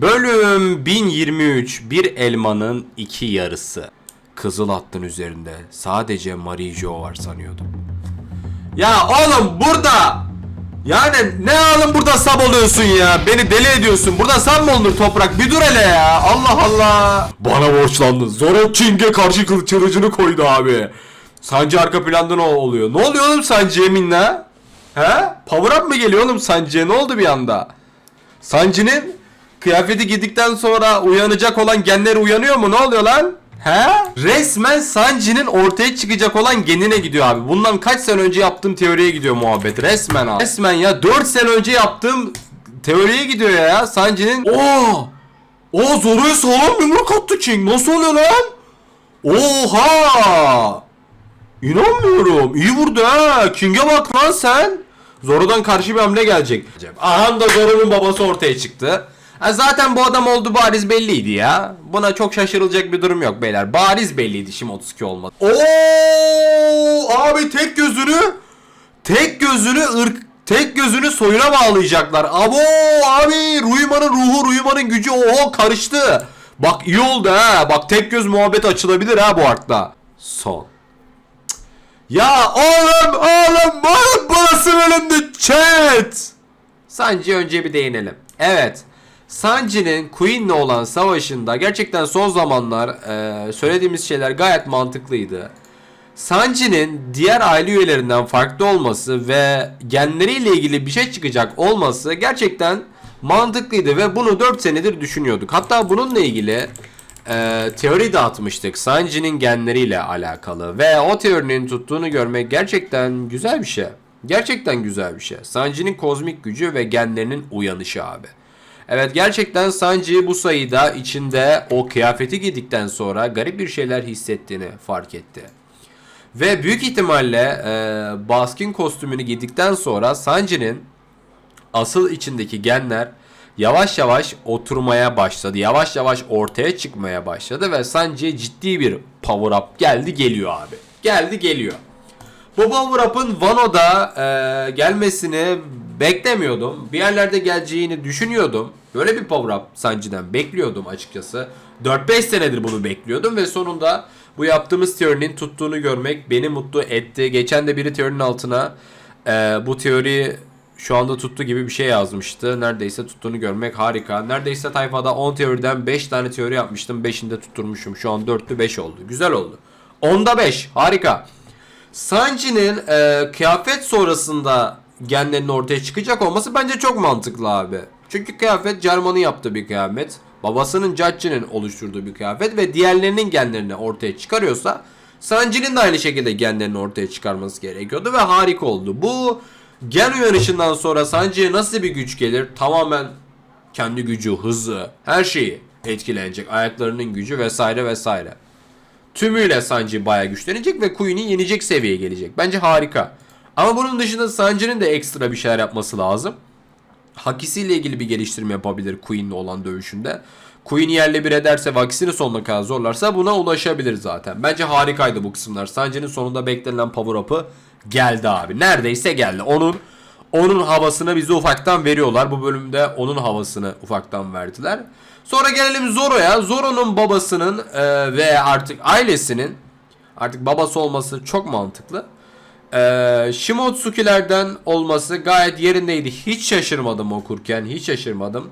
Bölüm 1023 Bir elmanın iki yarısı. Kızıl hattın üzerinde sadece Marie Jo var sanıyordum. Ya oğlum burada! Yani ne oğlum burada sab oluyorsun ya? Beni deli ediyorsun. Burada sab mı olunur toprak? Bir dur hele ya. Allah Allah. Bana borçlandın. Zoro King'e karşı kılıç kılıcını koydu abi. Sancı arka planda ne oluyor? Ne oluyor oğlum Sancı'ya minna He? Power up mı geliyor oğlum Sancı'ya? Ne oldu bir anda? Sancı'nın kıyafeti giydikten sonra uyanacak olan genleri uyanıyor mu? Ne oluyor lan? He? Resmen Sanji'nin ortaya çıkacak olan genine gidiyor abi. Bundan kaç sene önce yaptığım teoriye gidiyor muhabbet. Resmen abi. Resmen ya 4 sene önce yaptığım teoriye gidiyor ya. Sanji'nin... Oo! O Zoro'ya sağlam yumruk attı King. Nasıl oluyor lan? Oha! İnanmıyorum. İyi vurdu ha. King'e bak lan sen. Zoro'dan karşı bir hamle gelecek. Aha da Zoro'nun babası ortaya çıktı. Ha, zaten bu adam oldu bariz belliydi ya. Buna çok şaşırılacak bir durum yok beyler. Bariz belliydi Shimotsuki olmadı. Oo abi tek gözünü tek gözünü ırk tek gözünü soyuna bağlayacaklar. Abo abi Ruyuma'nın ruhu Ruyuma'nın gücü oho karıştı. Bak iyi oldu ha. Bak tek göz muhabbet açılabilir ha bu artta. Son. Ya oğlum oğlum oğlum burası bölümdü chat. Sanji önce bir değinelim. Evet. Sanji'nin Queen'le olan savaşında gerçekten son zamanlar e, söylediğimiz şeyler gayet mantıklıydı. Sanji'nin diğer aile üyelerinden farklı olması ve genleriyle ilgili bir şey çıkacak olması gerçekten mantıklıydı ve bunu 4 senedir düşünüyorduk. Hatta bununla ilgili e, teori dağıtmıştık Sanji'nin genleriyle alakalı ve o teorinin tuttuğunu görmek gerçekten güzel bir şey. Gerçekten güzel bir şey. Sanji'nin kozmik gücü ve genlerinin uyanışı abi. Evet gerçekten Sanji bu sayıda içinde o kıyafeti giydikten sonra garip bir şeyler hissettiğini fark etti. Ve büyük ihtimalle e, Baskin kostümünü giydikten sonra Sanji'nin asıl içindeki genler yavaş yavaş oturmaya başladı. Yavaş yavaş ortaya çıkmaya başladı ve Sanji'ye ciddi bir power up geldi geliyor abi. Geldi geliyor. Bu power up'ın Wano'da e, gelmesini beklemiyordum. Bir yerlerde geleceğini düşünüyordum. Böyle bir power up Sanji'den bekliyordum açıkçası. 4-5 senedir bunu bekliyordum ve sonunda bu yaptığımız teorinin tuttuğunu görmek beni mutlu etti. Geçen de biri teorinin altına e, bu teori şu anda tuttu gibi bir şey yazmıştı. Neredeyse tuttuğunu görmek harika. Neredeyse tayfada 10 teoriden 5 tane teori yapmıştım. 5'inde tutturmuşum. Şu an 4'lü 5 oldu. Güzel oldu. 10'da 5. Harika. Sanji'nin e, kıyafet sonrasında genlerinin ortaya çıkacak olması bence çok mantıklı abi. Çünkü kıyafet Jarman'ın yaptığı bir kıyafet. Babasının Judge'nin oluşturduğu bir kıyafet ve diğerlerinin genlerini ortaya çıkarıyorsa Sanji'nin de aynı şekilde genlerini ortaya çıkarması gerekiyordu ve harika oldu. Bu gen uyanışından sonra Sanji'ye nasıl bir güç gelir? Tamamen kendi gücü, hızı, her şeyi etkilenecek. Ayaklarının gücü vesaire vesaire. Tümüyle Sanji bayağı güçlenecek ve Queen'i yenecek seviyeye gelecek. Bence harika. Ama bunun dışında Sanji'nin de ekstra bir şeyler yapması lazım. Hakisiyle ilgili bir geliştirme yapabilir Queen'le olan dövüşünde. Queen'i yerle bir ederse ve Hakisi'ni sonuna kadar zorlarsa buna ulaşabilir zaten. Bence harikaydı bu kısımlar. Sanji'nin sonunda beklenilen power up'ı geldi abi. Neredeyse geldi. Onun onun havasını bize ufaktan veriyorlar. Bu bölümde onun havasını ufaktan verdiler. Sonra gelelim Zoro'ya. Zoro'nun babasının e, ve artık ailesinin artık babası olması çok mantıklı. E, Shimotsuki'lerden olması gayet yerindeydi. Hiç şaşırmadım okurken. Hiç şaşırmadım.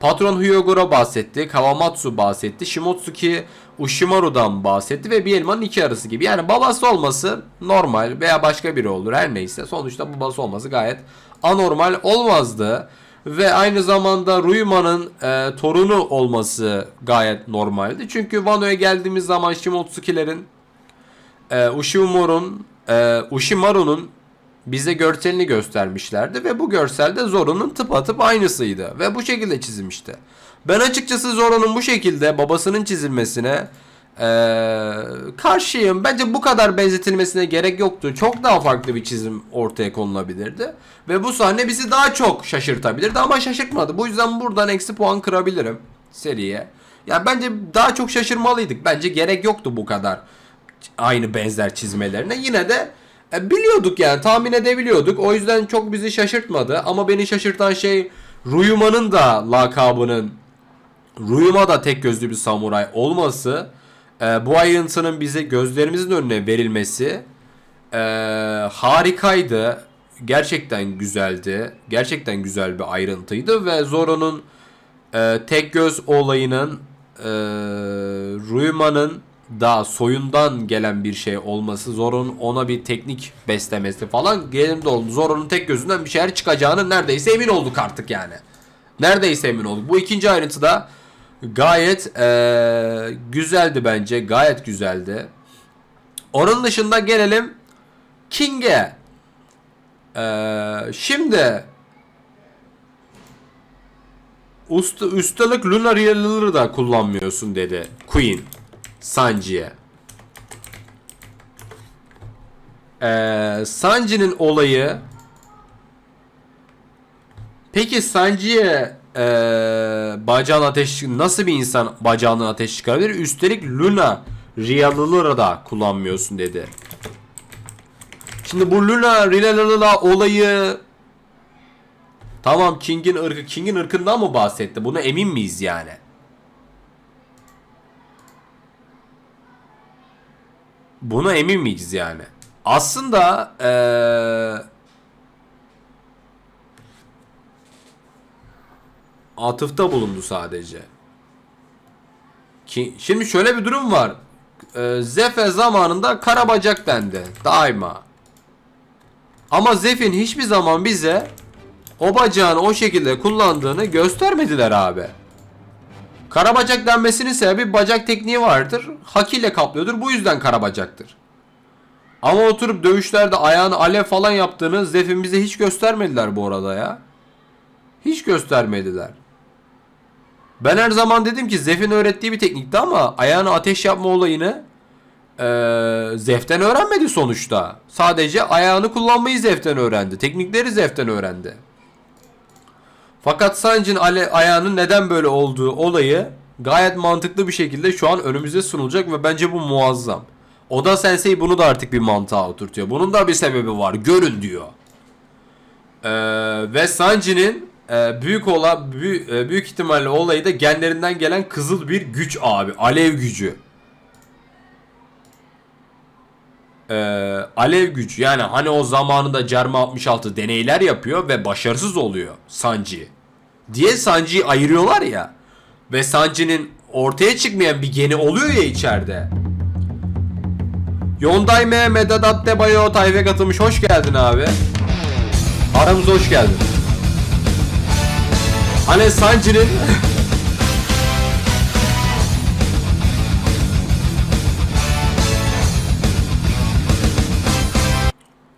Patron Hyogoro bahsetti. Kawamatsu bahsetti. Shimotsuki Ushimaru'dan bahsetti ve bir elmanın iki arası gibi. Yani babası olması normal veya başka biri olur her neyse. Sonuçta babası olması gayet anormal olmazdı. Ve aynı zamanda Ruyuma'nın e, torunu olması gayet normaldi. Çünkü Wano'ya geldiğimiz zaman Shimotsuki'lerin e, Ushimaru'nun e, Ushimaru'nun bize görselini göstermişlerdi ve bu görselde Zoro'nun tıpatıp aynısıydı ve bu şekilde çizilmişti. Ben açıkçası Zoro'nun bu şekilde babasının çizilmesine eee, karşıyım. Bence bu kadar benzetilmesine gerek yoktu. Çok daha farklı bir çizim ortaya konulabilirdi. Ve bu sahne bizi daha çok şaşırtabilirdi ama şaşırtmadı. Bu yüzden buradan eksi puan kırabilirim seriye. Ya bence daha çok şaşırmalıydık. Bence gerek yoktu bu kadar aynı benzer çizmelerine. Yine de e, biliyorduk yani tahmin edebiliyorduk. O yüzden çok bizi şaşırtmadı. Ama beni şaşırtan şey Ruyuma'nın da lakabının Ruyuma da tek gözlü bir samuray olması, e, bu ayrıntının bize gözlerimizin önüne verilmesi e, harikaydı. Gerçekten güzeldi. Gerçekten güzel bir ayrıntıydı ve Zoro'nun e, tek göz olayının e, Ruyuma'nın da soyundan gelen bir şey olması, Zoro'nun ona bir teknik beslemesi falan gelin oldu. Zoro'nun tek gözünden bir şeyler çıkacağını neredeyse emin olduk artık yani. Neredeyse emin olduk. Bu ikinci ayrıntı da gayet e, güzeldi bence. Gayet güzeldi. Onun dışında gelelim King'e. E, şimdi Usta, ustalık Lunar Yılları da kullanmıyorsun dedi Queen Sanji'ye. Ee, Sanji'nin olayı Peki Sanji'ye ee, bacağın ateş nasıl bir insan bacağından ateş çıkarabilir? Üstelik Luna Riyalıları da kullanmıyorsun dedi. Şimdi bu Luna Riyalıları olayı Tamam King'in ırkı. King'in ırkından mı bahsetti? Buna emin miyiz yani? Buna emin miyiz yani? Aslında ee, atıfta bulundu sadece. Ki, şimdi şöyle bir durum var. Ee, Zefe zamanında karabacak dendi. Daima. Ama Zef'in hiçbir zaman bize o bacağını o şekilde kullandığını göstermediler abi. Karabacak denmesinin sebebi bacak tekniği vardır. Haki ile kaplıyordur. Bu yüzden karabacaktır. Ama oturup dövüşlerde ayağını alev falan yaptığını Zef'in bize hiç göstermediler bu arada ya. Hiç göstermediler. Ben her zaman dedim ki Zef'in öğrettiği bir teknikti ama ayağını ateş yapma olayını ee, Zef'ten öğrenmedi sonuçta. Sadece ayağını kullanmayı Zef'ten öğrendi. Teknikleri Zef'ten öğrendi. Fakat ale- ayağının neden böyle olduğu olayı gayet mantıklı bir şekilde şu an önümüze sunulacak ve bence bu muazzam. Oda Sensei bunu da artık bir mantığa oturtuyor. Bunun da bir sebebi var. Görün diyor. Ee, ve Sanji'nin e, büyük ola büyük, büyük ihtimalle olayı da genlerinden gelen kızıl bir güç abi. Alev gücü. Ee, alev gücü yani hani o zamanında Cerma 66 deneyler yapıyor ve başarısız oluyor Sanji. Diye Sanji'yi ayırıyorlar ya. Ve Sanji'nin ortaya çıkmayan bir geni oluyor ya içeride. Yonday M, Medadat Debayo Tayfe katılmış. Hoş geldin abi. Aramıza hoş geldin. Hani Sanji'nin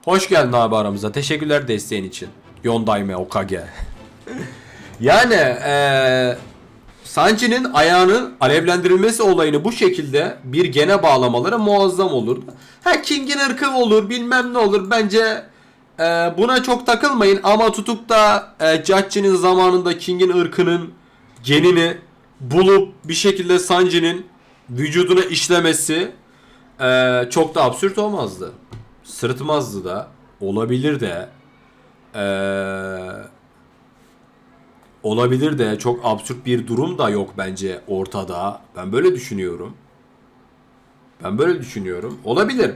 Hoş geldin abi aramıza. Teşekkürler desteğin için. Yondaime Okage. yani eee Sanji'nin ayağının alevlendirilmesi olayını bu şekilde bir gene bağlamaları muazzam olur. Ha King'in ırkı olur bilmem ne olur. Bence eee, buna çok takılmayın ama tutup da eee Judge'nin zamanında King'in ırkının genini bulup bir şekilde Sanji'nin vücuduna işlemesi eee, çok da absürt olmazdı sırıtmazdı da olabilir de ee, olabilir de çok absürt bir durum da yok bence ortada. Ben böyle düşünüyorum. Ben böyle düşünüyorum. Olabilir.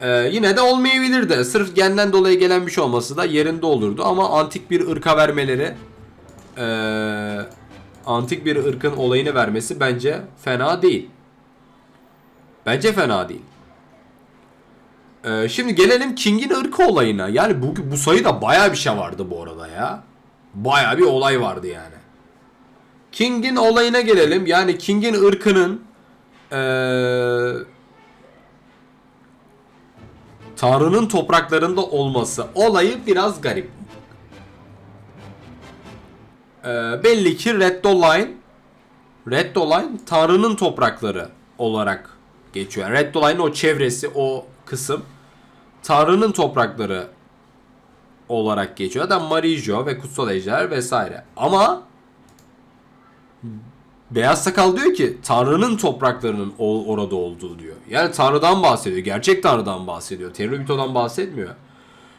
Ee, yine de olmayabilir de. Sırf genden dolayı gelen bir şey olması da yerinde olurdu. Ama antik bir ırka vermeleri ee, antik bir ırkın olayını vermesi bence fena değil. Bence fena değil. Ee, şimdi gelelim King'in ırkı olayına. Yani bu, bu sayıda baya bir şey vardı bu arada ya. Baya bir olay vardı yani. King'in olayına gelelim. Yani King'in ırkının ee, Tanrı'nın topraklarında olması olayı biraz garip. Ee, belli ki Red Line Red Line Tanrı'nın toprakları olarak geçiyor. Yani Red Line'ın o çevresi, o kısım Tanrı'nın toprakları olarak geçiyor. Hatta Marijo ve Kutsal Ejder vesaire. Ama Beyaz Sakal diyor ki Tanrı'nın topraklarının orada olduğu diyor. Yani Tanrı'dan bahsediyor. Gerçek Tanrı'dan bahsediyor. Terrorito'dan bahsetmiyor.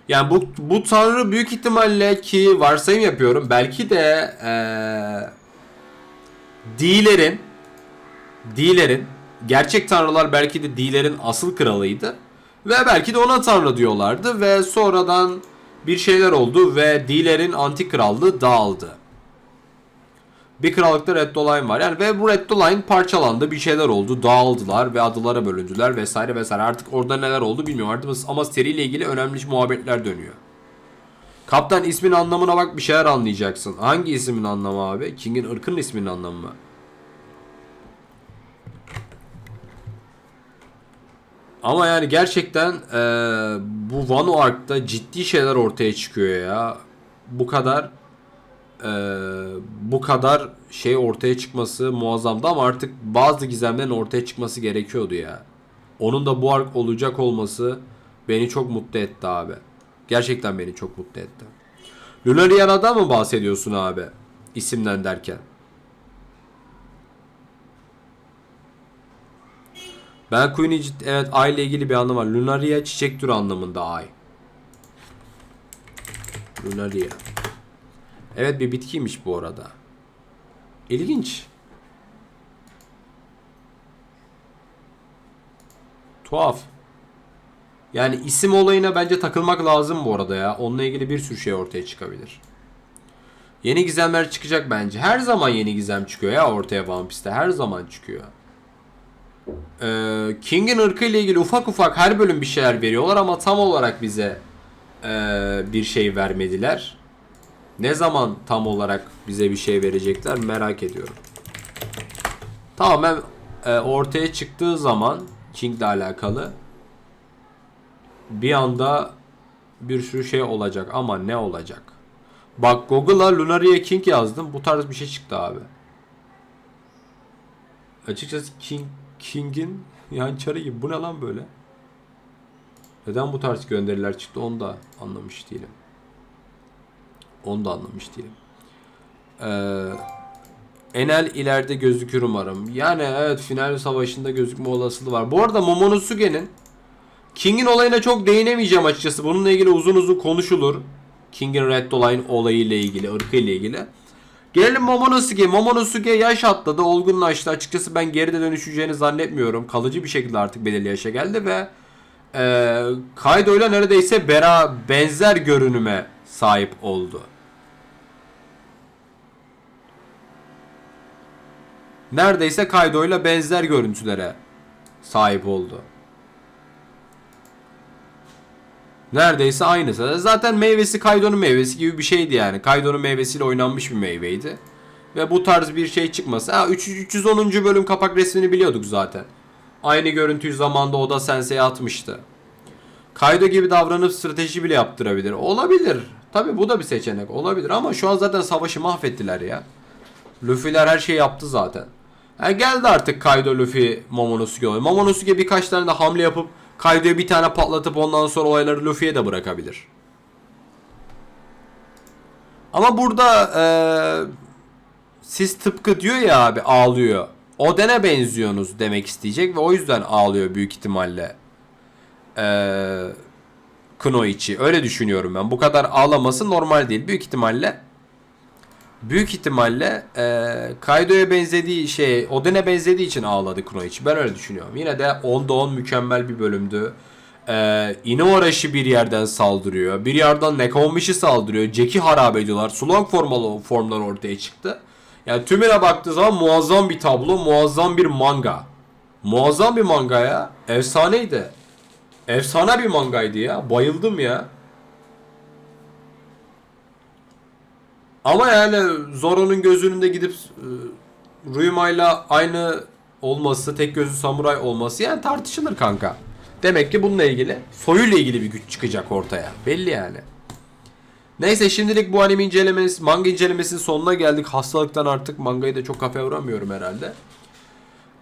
Yani bu, bu Tanrı büyük ihtimalle ki varsayım yapıyorum. Belki de ee, D'lerin D'lerin gerçek tanrılar belki de D'lerin asıl kralıydı. Ve belki de ona tanrı diyorlardı ve sonradan bir şeyler oldu ve D'lerin antik krallığı dağıldı. Bir krallıkta Red Line var. Yani ve bu Red Line parçalandı, bir şeyler oldu, dağıldılar ve adalara bölündüler vesaire vesaire. Artık orada neler oldu bilmiyorum ama seriyle ilgili önemli muhabbetler dönüyor. Kaptan ismin anlamına bak bir şeyler anlayacaksın. Hangi ismin anlamı abi? King'in ırkının isminin anlamı mı? Ama yani gerçekten eee, bu Wano Ark'ta ciddi şeyler ortaya çıkıyor ya. Bu kadar eee, bu kadar şey ortaya çıkması muazzamdı ama artık bazı gizemlerin ortaya çıkması gerekiyordu ya. Onun da bu ark olacak olması beni çok mutlu etti abi. Gerçekten beni çok mutlu etti. Lunariana'dan mı bahsediyorsun abi? İsimden derken. Cid- evet ay ile ilgili bir anlamı var. Lunaria çiçek türü anlamında ay. Lunaria. Evet bir bitkiymiş bu arada. İlginç. Tuhaf. Yani isim olayına bence takılmak lazım bu arada ya. Onunla ilgili bir sürü şey ortaya çıkabilir. Yeni gizemler çıkacak bence. Her zaman yeni gizem çıkıyor ya ortaya One Piece'te. Her zaman çıkıyor. Ee, King'in ırkı ile ilgili ufak ufak her bölüm bir şeyler veriyorlar ama tam olarak bize ee, bir şey vermediler. Ne zaman tam olarak bize bir şey verecekler merak ediyorum. Tamamen e, ortaya çıktığı zaman King'le alakalı bir anda bir sürü şey olacak ama ne olacak? Bak Google'a Lunaria King yazdım. Bu tarz bir şey çıktı abi. Açıkçası King King'in yançarı gibi. Bu ne lan böyle? Neden bu tarz gönderiler çıktı onu da anlamış değilim. Onu da anlamış değilim. Ee, Enel ileride gözükür umarım. Yani evet final savaşında gözükme olasılığı var. Bu arada Momonosuke'nin King'in olayına çok değinemeyeceğim açıkçası. Bununla ilgili uzun uzun konuşulur. King'in Red Line olayıyla ilgili, ırkı ile ilgili. Gelelim Momonosuke. Momonosuke yaş atladı, olgunlaştı. Açıkçası ben geride dönüşeceğini zannetmiyorum. Kalıcı bir şekilde artık belirli yaşa geldi ve e, Kaido ile neredeyse bera benzer görünüme sahip oldu. Neredeyse Kaido ile benzer görüntülere sahip oldu. Neredeyse aynısı. Zaten meyvesi Kaido'nun meyvesi gibi bir şeydi yani. Kaido'nun meyvesiyle oynanmış bir meyveydi. Ve bu tarz bir şey çıkması. Ha 300 310. bölüm kapak resmini biliyorduk zaten. Aynı görüntüyü zamanda Oda Sensei atmıştı. Kaido gibi davranıp strateji bile yaptırabilir. Olabilir. Tabi bu da bir seçenek. Olabilir ama şu an zaten savaşı mahvettiler ya. Luffy'ler her şeyi yaptı zaten. Ha geldi artık Kaido, Luffy, Momonosuke. Momonosuke birkaç tane de hamle yapıp Kaido'ya bir tane patlatıp ondan sonra olayları Luffy'ye de bırakabilir. Ama burada eee, siz tıpkı diyor ya abi ağlıyor. Oden'e benziyorsunuz demek isteyecek ve o yüzden ağlıyor büyük ihtimalle. Eee Kunoichi. Öyle düşünüyorum ben. Bu kadar ağlaması normal değil. Büyük ihtimalle büyük ihtimalle eee Kaido'ya benzediği şey Oden'e benzediği için ağladı Kunoichi. Ben öyle düşünüyorum. Yine de 10'da 10 mükemmel bir bölümdü. Eee Inuarashi bir yerden saldırıyor. Bir yerden Nekomamushi saldırıyor. Jack'i harap ediyorlar. Sulong formalı formlar ortaya çıktı. Yani tümüne baktığı zaman muazzam bir tablo, muazzam bir manga. Muazzam bir manga ya. Efsaneydi. Efsane bir mangaydı ya. Bayıldım ya. Ama yani Zoro'nun gözünün de gidip e, Ryuma'yla aynı olması, tek gözlü samuray olması yani tartışılır kanka. Demek ki bununla ilgili, soyuyla ilgili bir güç çıkacak ortaya. Belli yani. Neyse şimdilik bu anime incelemesi, manga incelemesinin sonuna geldik. Hastalıktan artık mangayı da çok kafaya vuramıyorum herhalde.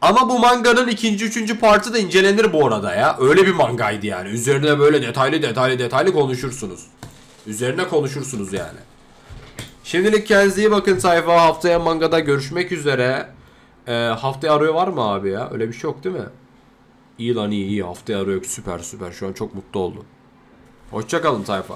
Ama bu manganın ikinci, üçüncü partı da incelenir bu arada ya. Öyle bir mangaydı yani. Üzerine böyle detaylı detaylı detaylı konuşursunuz. Üzerine konuşursunuz yani. Şimdilik kendinize iyi bakın sayfa. Haftaya mangada görüşmek üzere. Ee, haftaya arıyor var mı abi ya? Öyle bir şey yok değil mi? İyi lan iyi iyi. Haftaya arıyor. Süper süper. Şu an çok mutlu oldum. Hoşçakalın sayfa.